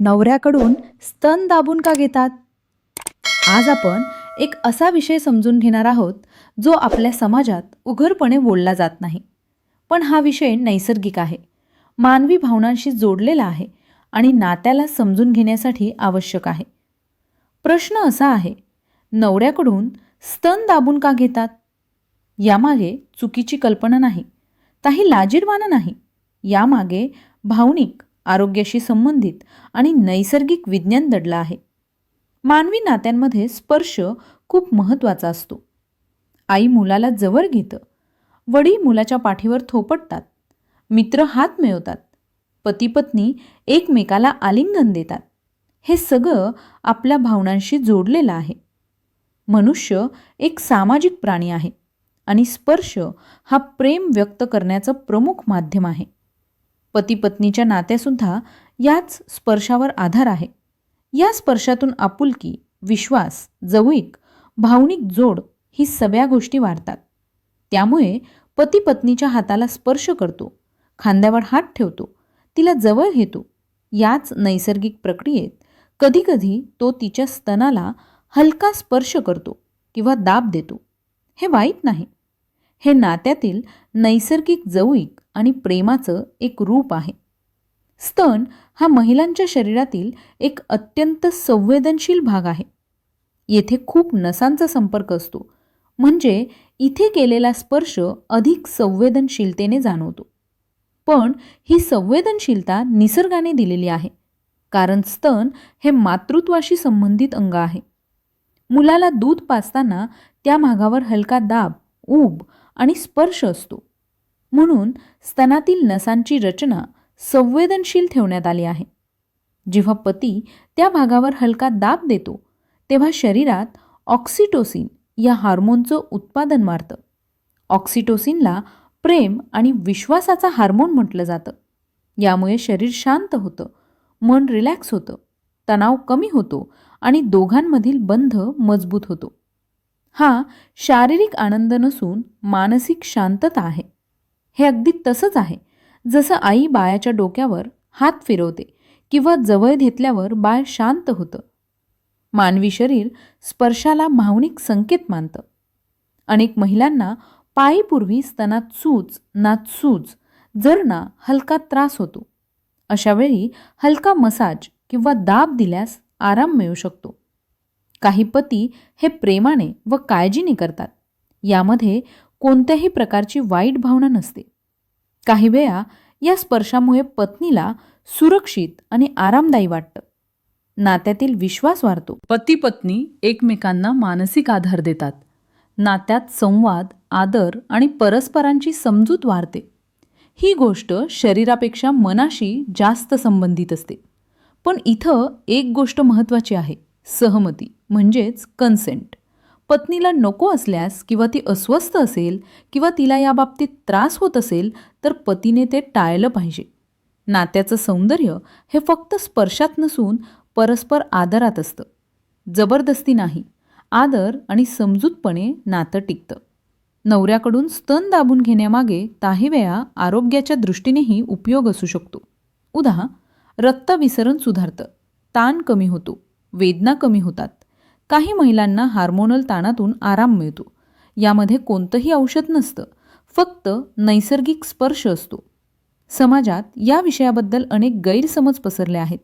नवऱ्याकडून स्तन दाबून का घेतात? आज आपण एक असा विषय समजून घेणार आहोत जो आपल्या समाजात उघडपणे बोलला जात नाही. पण हा विषय नैसर्गिक आहे. मानवी भावनांशी जोडलेला आहे आणि नात्याला समजून घेण्यासाठी आवश्यक आहे. प्रश्न असा आहे नवऱ्याकडून स्तन दाबून का घेतात? यामागे चुकीची कल्पना नाही. काही लाजीरवाणं नाही. यामागे भावनिक आरोग्याशी संबंधित आणि नैसर्गिक विज्ञान दडलं आहे. मानवी नात्यांमध्ये स्पर्श खूप महत्त्वाचा असतो. आई मुलाला जवळ घेतं. वडील मुलाच्या पाठीवर थोपटतात. मित्र हात मिळवतात. पती पत्नी एकमेकाला आलिंगन देतात. हे सगळं आपल्या भावनांशी जोडलेलं आहे. मनुष्य एक सामाजिक प्राणी आहे आणि स्पर्श हा प्रेम व्यक्त करण्याचं प्रमुख माध्यम आहे. पती पत्नीच्या नात्यासुद्धा याच स्पर्शावर आधार आहे. या स्पर्शातून आपुलकी विश्वास जवळीक भावनिक जोड ही सगळ्या गोष्टी वाढतात. त्यामुळे पती पत्नीच्या हाताला स्पर्श करतो खांद्यावर हात ठेवतो तिला जवळ घेतो. याच नैसर्गिक प्रक्रियेत कधीकधी तो तिच्या स्तनाला हलका स्पर्श करतो किंवा दाब देतो. हे वाईट नाही. हे नात्यातील नैसर्गिक जवळीक आणि प्रेमाचं एक रूप आहे. स्तन हा महिलांच्या शरीरातील एक अत्यंत संवेदनशील भाग आहे. येथे खूप नसांचा संपर्क असतो. म्हणजे इथे केलेला स्पर्श अधिक संवेदनशीलतेने जाणवतो. पण ही संवेदनशीलता निसर्गाने दिलेली आहे. कारण स्तन हे मातृत्वाशी संबंधित अंग आहे. मुलाला दूध पाजताना त्या भागावर हलका दाब ऊब आणि स्पर्श असतो. म्हणून स्तनातील नसांची रचना संवेदनशील ठेवण्यात आली आहे. जेव्हा पती त्या भागावर हलका दाब देतो तेव्हा शरीरात ऑक्सिटोसिन या हार्मोनचं उत्पादन वाढतं ऑक्सिटोसिनला प्रेम आणि विश्वासाचा हार्मोन म्हटलं जातं. यामुळे शरीर शांत होतं मन रिलॅक्स होतं तणाव कमी होतो आणि दोघांमधील बंध मजबूत होतो. हा शारीरिक आनंद नसून मानसिक शांतता आहे. हे अगदी तसंच आहे. जसं आई बाळाच्या डोक्यावर हात फिरवते किंवा जवळ घेतल्यावर बाळ शांत होतं. मानवी शरीर स्पर्शाला भावनिक संकेत मानतं. अनेक महिलांना पायीपूर्वी स्तनात सूज नात सूज जरणा हलका त्रास होतो. अशावेळी हलका मसाज किंवा दाब दिल्यास आराम मिळू शकतो. काही पती हे प्रेमाने व काळजीने करतात. यामध्ये कोणत्याही प्रकारची वाईट भावना नसते. काही वेळा या स्पर्शामुळे पत्नीला सुरक्षित आणि आरामदायी वाटतं. नात्यातील विश्वास वाढतो. पती पत्नी एकमेकांना मानसिक आधार देतात. नात्यात संवाद आदर आणि परस्परांची समजूत वाढते. ही गोष्ट शरीरापेक्षा मनाशी जास्त संबंधित असते. पण इथं एक गोष्ट महत्त्वाची आहे. सहमती म्हणजेच कन्सेंट पत्नीला नको असल्यास किंवा ती अस्वस्थ असेल किंवा तिला याबाबतीत त्रास होत असेल तर पतीने ते टाळलं पाहिजे. नात्याचं सौंदर्य हे फक्त स्पर्शात नसून परस्पर आदरात असतं. जबरदस्ती नाही. आदर आणि समजूतपणे नातं टिकतं. नवऱ्याकडून स्तन दाबून घेण्यामागे काही वेळा आरोग्याच्या दृष्टीनेही उपयोग असू शकतो. उदा रक्तविसरण सुधारतं. ताण कमी होतो. वेदना कमी होतात. काही महिलांना हार्मोनल ताणातून आराम मिळतो. यामध्ये कोणतंही औषध नसतं फक्त नैसर्गिक स्पर्श असतो. समाजात या विषयाबद्दल अनेक गैरसमज पसरले आहेत.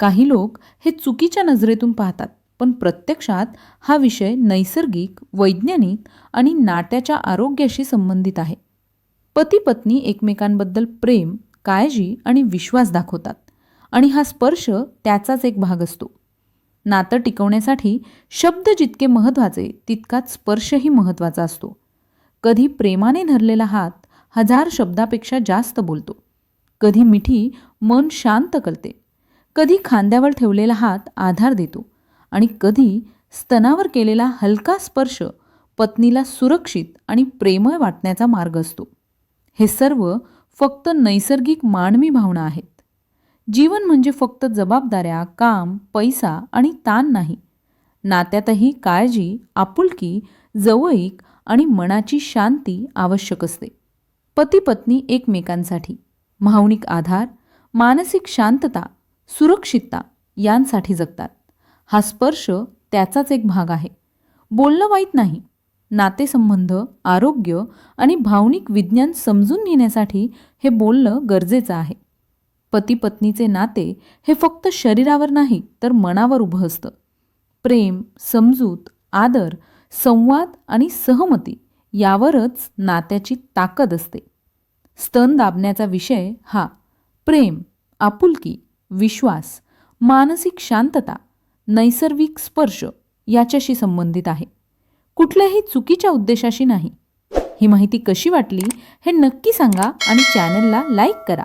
काही लोक हे चुकीच्या नजरेतून पाहतात पण प्रत्यक्षात हा विषय नैसर्गिक वैज्ञानिक आणि नाट्याच्या आरोग्याशी संबंधित आहे. पती पत्नी एकमेकांबद्दल प्रेम काळजी आणि विश्वास दाखवतात आणि हा स्पर्श त्याचाच एक भाग असतो. नातं टिकवण्यासाठी शब्द जितके महत्त्वाचे तितकाच स्पर्शही महत्त्वाचा असतो. कधी प्रेमाने धरलेला हात हजार शब्दापेक्षा जास्त बोलतो. कधी मिठी मन शांत करते. कधी खांद्यावर ठेवलेला हात आधार देतो. आणि कधी स्तनावर केलेला हलका स्पर्श पत्नीला सुरक्षित आणि प्रेमळ वाटण्याचा मार्ग असतो. हे सर्व फक्त नैसर्गिक मानवी भावना आहेत. जीवन म्हणजे फक्त जबाबदाऱ्या काम पैसा आणि ताण नाही. नात्यातही काळजी आपुलकी जवळीक आणि मनाची शांती आवश्यक असते. पती पत्नी एकमेकांसाठी भावनिक आधार मानसिक शांतता सुरक्षितता यांसाठी जगतात. हा स्पर्श त्याचाच एक भाग आहे. बोलणं वाईट नाही. नातेसंबंध आरोग्य आणि भावनिक विज्ञान समजून घेण्यासाठी हे बोलणं गरजेचं आहे. पती पत्नीचे नाते हे फक्त शरीरावर नाही तर मनावर उभं असतं. प्रेम समजूत आदर संवाद आणि सहमती यावरच नात्याची ताकद असते. स्तन दाबण्याचा विषय हा प्रेम आपुलकी विश्वास मानसिक शांतता नैसर्गिक स्पर्श याच्याशी संबंधित आहे. कुठल्याही चुकीच्या उद्देशाशी नाही. ही माहिती कशी वाटली हे नक्की सांगा आणि चॅनलला लाईक करा.